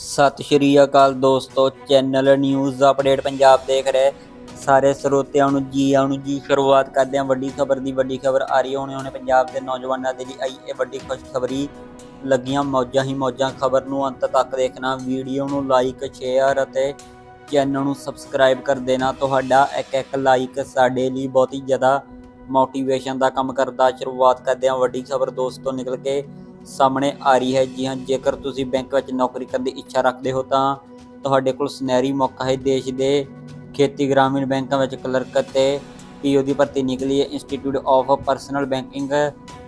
ਸਤਿ ਸ਼੍ਰੀ ਅਕਾਲ ਦੋਸਤੋ channel news update Punjab ਦੇਖ ਰਹੇ। ਸਾਰੇ ਸਰੋਤਿਆਂ ਨੂੰ ਜੀ, ਆਇਆਂ ਨੂੰ ਜੀ, ਸ਼ੁਰੂਆਤ ਕਰਦੇ ਹਾਂ ਵੱਡੀ ਖਬਰ ਦੀ। ਵੱਡੀ ਖਬਰ ਆ ਰਹੀ ਹੈ, ਹੁਣੇ ਹੁਣੇ ਪੰਜਾਬ ਦੇ ਨੌਜਵਾਨਾਂ ਦੇ ਲਈ ਆਈ ਇਹ ਵੱਡੀ ਖੁਸ਼ਖਬਰੀ। ਲੱਗੀਆਂ ਮੌਜਾਂ ਹੀ ਮੌਜਾਂ, ਖਬਰ ਨੂੰ ਅੰਤ ਤੱਕ ਦੇਖਣਾ। ਵੀਡੀਓ ਨੂੰ ਲਾਈਕ ਸ਼ੇਅਰ ਅਤੇ ਚੈਨਲ ਨੂੰ ਸਬਸਕ੍ਰਾਈਬ ਕਰ ਦੇਣਾ। ਤੁਹਾਡਾ ਇੱਕ ਇੱਕ ਲਾਈਕ ਸਾਡੇ ਲਈ ਬਹੁਤ ਹੀ ਜ਼ਿਆਦਾ ਮੋਟੀਵੇਸ਼ਨ ਦਾ ਕੰਮ ਕਰਦਾ। ਸ਼ੁਰੂਆਤ ਕਰਦੇ ਹਾਂ ਵੱਡੀ ਖਬਰ ਦੋਸਤੋ ਨਿਕਲ ਕੇ। ਸਾਹਮਣੇ ਆ ਰਹੀ ਹੈ ਜੀ। ਹਾਂ, ਜੇਕਰ ਤੁਸੀਂ ਬੈਂਕ ਵਿੱਚ ਨੌਕਰੀ ਕਰਨ ਦੀ ਇੱਛਾ ਰੱਖਦੇ ਹੋ ਤਾਂ ਤੁਹਾਡੇ ਕੋਲ ਸੁਨਹਿਰੀ ਮੌਕਾ ਹੈ। ਦੇਸ਼ ਦੇ ਖੇਤੀ ਗ੍ਰਾਮੀਣ ਬੈਂਕਾਂ ਵਿੱਚ ਕਲਰਕ ਅਤੇ ਪੀਓ ਦੀ ਭਰਤੀ ਨਿਕਲੀ ਹੈ। Institute of personnel banking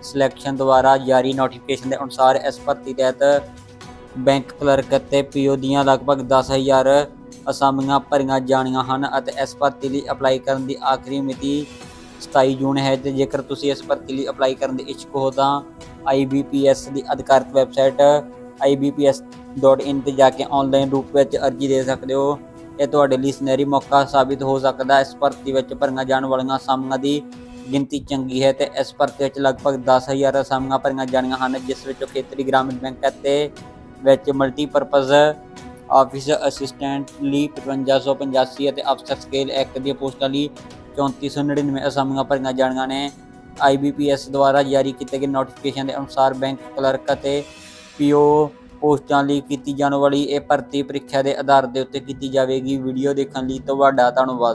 selection ਦੁਆਰਾ ਜਾਰੀ ਨੋਟੀਫਿਕੇਸ਼ਨ ਦੇ ਅਨੁਸਾਰ ਇਸ ਭਰਤੀ ਤਹਿਤ ਬੈਂਕ ਕਲਰਕ ਅਤੇ ਪੀਓ ਦੀਆਂ ਲਗਭਗ 10000 ਅਸਾਮੀਆਂ ਭਰੀਆਂ ਜਾਣੀਆਂ ਹਨ ਅਤੇ ਇਸ ਭਰਤੀ ਲਈ ਅਪਲਾਈ ਕਰਨ ਦੀ ਆਖਰੀ ਮਿਤੀ 27 ਜੂਨ ਹੈ ਤੇ ਜੇਕਰ ਤੁਸੀਂ ਇਸ ਭਰਤੀ ਲਈ ਅਪਲਾਈ ਕਰਨ ਦੇ ਇੱਛੁਕ ਹੋ ਤਾਂ IBPS ਦੀ ਅਧਿਕਾਰਤ ਵੈਬਸਾਈਟ ibps.in ਤੇ ਜਾ ਕੇ ਆਨਲਾਈਨ ਰੂਪ ਵਿੱਚ ਅਰਜ਼ੀ ਦੇ ਸਕਦੇ ਹੋ। ਇਹ ਤੁਹਾਡੇ ਲਈ ਸੁਨਹਿਰੀ ਮੌਕਾ ਸਾਬਿਤ ਹੋ ਸਕਦਾ। ਹੈ ਇਸ ਭਰਤੀ ਵਿੱਚ ਭਰੀਆਂ ਜਾਣ ਵਾਲੀਆਂ ਅਸਾਮੀਆਂ ਦੀ ਗਿਣਤੀ ਚੰਗੀ ਹੈ ਤੇ ਇਸ ਭਰਤੀ ਵਿੱਚ ਲਗਭਗ 10000 ਅਸਾਮੀਆਂ ਭਰੀਆਂ ਜਾਣੀਆਂ ਹਨ, ਜਿਸ ਵਿੱਚੋਂ ਖੇਤਰੀ ਗ੍ਰਾਮੀਣ ਬੈਂਕ ਅਤੇ ਵਿੱਚ ਮਲਟੀਪਰਪਜ਼ ਆਫਿਸ ਅਸਿਸਟੈਂਟ ਲਈ 5585 ਅਤੇ ਅਫਸਰ ਸਕੇਲ 1 ਦੀਆਂ ਪੋਸਟਾਂ ਲਈ 3499 ਅਸਾਮੀਆਂ ਭਰੀਆਂ ਜਾਣੀਆਂ ਨੇ। IBPS ਦੁਆਰਾ ਜਾਰੀ ਕੀਤੇ ਗਏ ਨੋਟੀਫਿਕੇਸ਼ਨ ਦੇ ਅਨੁਸਾਰ ਬੈਂਕ ਕਲਰਕ ਅਤੇ ਪੀਓ ਪੋਸਟਾਂ ਲਈ ਕੀਤੀ ਜਾਣ ਵਾਲੀ ਇਹ ਭਰਤੀ ਪ੍ਰੀਖਿਆ ਦੇ ਆਧਾਰ ਦੇ ਉੱਤੇ ਕੀਤੀ ਜਾਵੇਗੀ। ਵੀਡੀਓ ਦੇਖਣ ਲਈ ਤੁਹਾਡਾ ਧੰਨਵਾਦ।